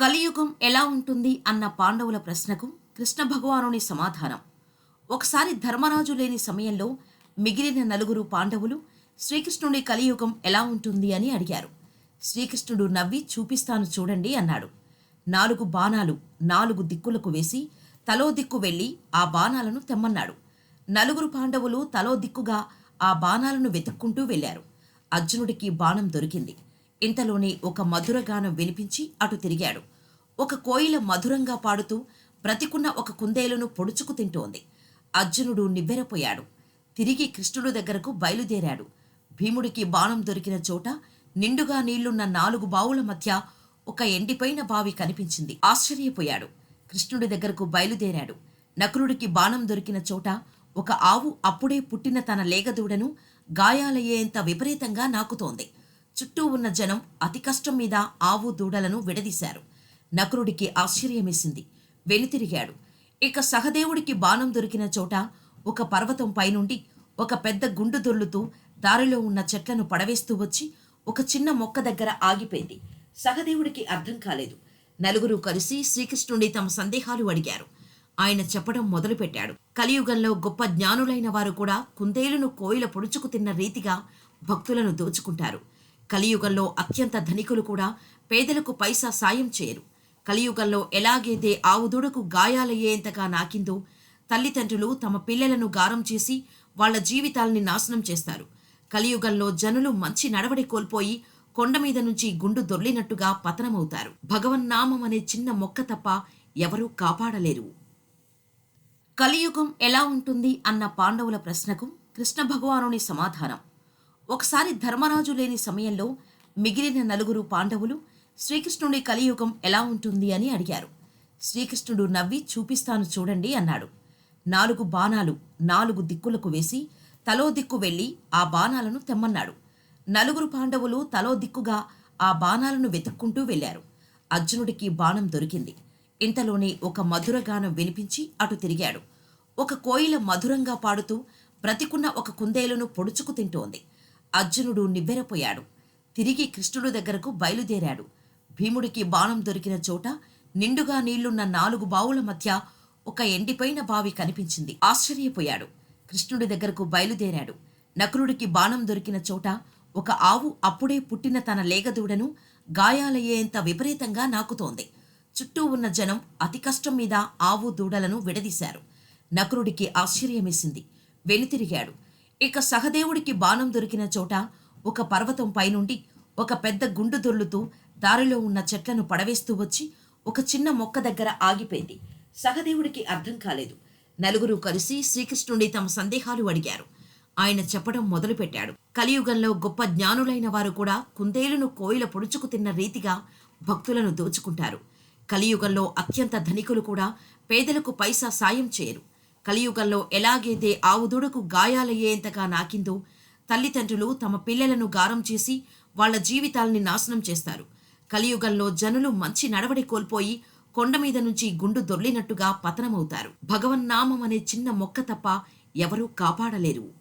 కలియుగం ఎలా ఉంటుంది అన్న పాండవుల ప్రశ్నకు కృష్ణ భగవానుని సమాధానం. ఒకసారి ధర్మరాజు లేని సమయంలో మిగిలిన నలుగురు పాండవులు శ్రీకృష్ణుడి కలియుగం ఎలా ఉంటుంది అని అడిగారు. శ్రీకృష్ణుడు నవ్వి చూపిస్తాను చూడండి అన్నాడు. నాలుగు బాణాలు నాలుగు దిక్కులకు వేసి తలో దిక్కు వెళ్ళి ఆ బాణాలను తెమ్మన్నాడు. నలుగురు పాండవులు తలో దిక్కుగా ఆ బాణాలను వెతుక్కుంటూ వెళ్ళారు. అర్జునుడికి బాణం దొరికింది. ఇంతలోనే ఒక మధురగానం వినిపించి అటు తిరిగాడు. ఒక కోయిల మధురంగా పాడుతూ బ్రతికున్న ఒక కుందేలును పొడుచుకు తింటోంది. అర్జునుడు నివ్వెరపోయాడు. తిరిగి కృష్ణుడు దగ్గరకు బయలుదేరాడు. భీముడికి బాణం దొరికిన చోట నిండుగా నీళ్ళున్న నాలుగు బావుల మధ్య ఒక ఎండిపోయిన బావి కనిపించింది. ఆశ్చర్యపోయాడు. కృష్ణుడి దగ్గరకు బయలుదేరాడు. నకులుడికి బాణం దొరికిన చోట ఒక ఆవు అప్పుడే పుట్టిన తన లేగదూడను గాయాలయ్యేంత విపరీతంగా నాకుతోంది. చుట్టూ ఉన్న జనం అతి కష్టం మీద ఆవు దూడలను విడదీశారు. నకురుడికి ఆశ్చర్యమేసింది. వెనుతిరిగాడు. ఇక సహదేవుడికి బాణం దొరికిన చోట ఒక పర్వతం పైనుండి ఒక పెద్ద గుండు దొర్లుతూ దారిలో ఉన్న చెట్లను పడవేస్తూ వచ్చి ఒక చిన్న మొక్క దగ్గర ఆగిపోయింది. సహదేవుడికి అర్థం కాలేదు. నలుగురు కలిసి శ్రీకృష్ణుడి తమ సందేహాలు అడిగారు. ఆయన చెప్పడం మొదలుపెట్టాడు. కలియుగంలో గొప్ప జ్ఞానులైన వారు కూడా కుందేలును కోయిల పొడుచుకు తిన్న రీతిగా భక్తులను దోచుకుంటారు. కలియుగంలో అత్యంత ధనికులు కూడా పేదలకు పైసా సాయం చేయరు. కలియుగంలో ఎలాగైతే ఆవుదుడకు గాయాలయ్యేంతగా నాకిందో తల్లిదండ్రులు తమ పిల్లలను గారం చేసి వాళ్ళ జీవితాల్ని నాశనం చేస్తారు. కలియుగంలో జనులు మంచి నడవడి కోల్పోయి కొండ మీద నుంచి గుండు దొర్లినట్టుగా పతనమవుతారు. భగవన్నామం అనే చిన్న మొక్క తప్ప ఎవరూ కాపాడలేరు. కలియుగం ఎలా ఉంటుంది అన్న పాండవుల ప్రశ్నకు కృష్ణ భగవానుని సమాధానం. ఒకసారి ధర్మరాజు లేని సమయంలో మిగిలిన నలుగురు పాండవులు శ్రీకృష్ణుడి కలియుగం ఎలా ఉంటుంది అని అడిగారు. శ్రీకృష్ణుడు నవ్వి చూపిస్తాను చూడండి అన్నాడు. నాలుగు బాణాలు నాలుగు దిక్కులకు వేసి తలో దిక్కు వెళ్ళి ఆ బాణాలను తెమ్మన్నాడు. నలుగురు పాండవులు తలో దిక్కుగా ఆ బాణాలను వెతుక్కుంటూ వెళ్ళారు. అర్జునుడికి బాణం దొరికింది. ఇంతలోనే ఒక మధుర గానం వినిపించి అటు తిరిగాడు. ఒక కోయిల మధురంగా పాడుతూ బ్రతికున్న ఒక కుందేలును పొడుచుకు తింటోంది. అర్జునుడు నివ్వెరపోయాడు. తిరిగి కృష్ణుడు దగ్గరకు బయలుదేరాడు. భీముడికి బాణం దొరికిన చోట నిండుగా నీళ్ళున్న నాలుగు బావుల మధ్య ఒక ఎండిపోయిన బావి కనిపించింది. ఆశ్చర్యపోయాడు. కృష్ణుడి దగ్గరకు బయలుదేరాడు. నకులుడికి బాణం దొరికిన చోట ఒక ఆవు అప్పుడే పుట్టిన తన లేగదూడను గాయాలయ్యేంత విపరీతంగా నాకుతోంది. చుట్టూ ఉన్న జనం అతి కష్టం మీద ఆవు దూడలను విడదీశారు. నకులుడికి ఆశ్చర్యమేసింది. వెనుతిరిగాడు. ఇక సహదేవుడికి బాణం దొరికిన చోట ఒక పర్వతం పైనుండి ఒక పెద్ద గుండు దొర్లుతూ దారిలో ఉన్న చెట్లను పడవేస్తూ వచ్చి ఒక చిన్న మొక్క దగ్గర ఆగిపోయింది. సహదేవుడికి అర్థం కాలేదు. నలుగురు కలిసి శ్రీకృష్ణుడి తమ సందేహాలు అడిగారు. ఆయన చెప్పడం మొదలుపెట్టాడు. కలియుగంలో గొప్ప జ్ఞానులైన వారు కూడా కుందేలును కోయిల పొడుచుకు తిన్న రీతిగా భక్తులను దోచుకుంటారు. కలియుగంలో అత్యంత ధనికులు కూడా పేదలకు పైసా సాయం చేయరు. కలియుగంలో ఎలాగైతే ఆవు దూడకు గాయాలయ్యేంతగా నాకిందో తల్లిదండ్రులు తమ పిల్లలను గారం చేసి వాళ్ళ జీవితాల్ని నాశనం చేస్తారు. కలియుగంలో జనులు మంచి నడవడి కోల్పోయి కొండ మీద నుంచి గుండు దొర్లినట్టుగా పతనమవుతారు. భగవన్నామం అనే చిన్న మొక్క తప్ప ఎవరూ కాపాడలేరు.